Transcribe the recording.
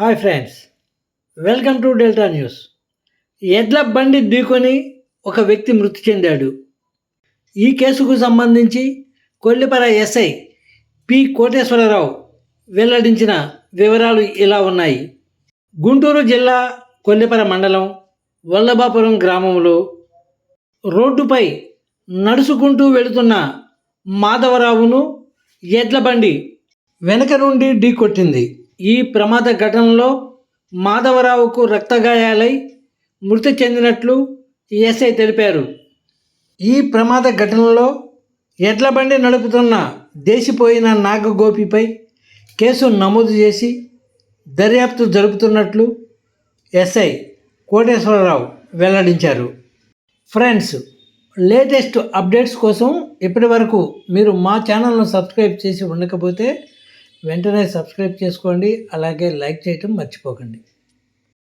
Hi friends welcome to delta news. ఎడ్ల బండి ఢీకొని ఒక వ్యక్తి మృతి చెందాడు. ఈ కేసుకు సంబంధించి కొల్లిపర ఎస్ఐ పి కోటేశ్వరరావు వెల్లడించిన వివరాలు ఇలా ఉన్నాయి. గుంటూరు జిల్లా కొల్లిపర మండలం వల్లభాపురం గ్రామంలో రోడ్డుపై నడుచుకుంటూ వెళుతున్న మాధవరావును ఎడ్ల బండి వెనక నుండి ఢీకొట్టింది. ఈ ప్రమాద ఘటనలో మాధవరావుకు రక్తగాయాలై మృతి చెందినట్లు ఎస్ఐ తెలిపారు. ఈ ప్రమాద ఘటనలో ఎడ్ల బండి నడుపుతున్న దేశిపోయిన నాగగోపిపై కేసు నమోదు చేసి దర్యాప్తు జరుపుతున్నట్లు ఎస్ఐ కోటేశ్వరరావు వెల్లడించారు. ఫ్రెండ్స్ లేటెస్ట్ అప్డేట్స్ కోసం ఇప్పటి వరకు మీరు మా ఛానల్ను సబ్స్క్రైబ్ చేసి ఉండకపోతే వెంటనే సబ్స్క్రైబ్ చేసుకోండి అలాగే లైక్ చేయటం మర్చిపోకండి.